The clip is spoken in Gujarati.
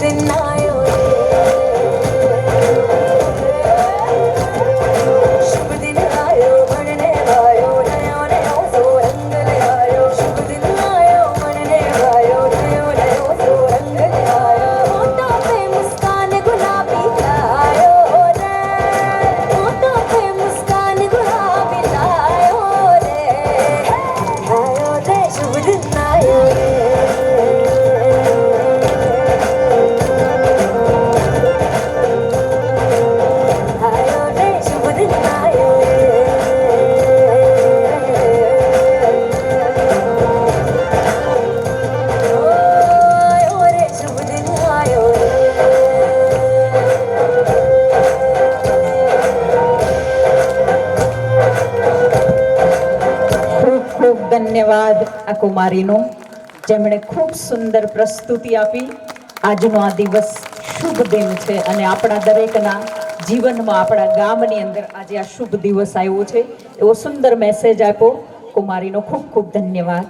des ધન્યવાદ આ કુમારીનો, જેમણે ખૂબ સુંદર પ્રસ્તુતિ આપી. આજનો આ દિવસ શુભ દિન છે અને આપણા દરેકના જીવનમાં, આપણા ગામની અંદર આજે આ શુભ દિવસ આવ્યો છે. એવો સુંદર મેસેજ આપ્યો. કુમારીનો ખૂબ ખૂબ ધન્યવાદ.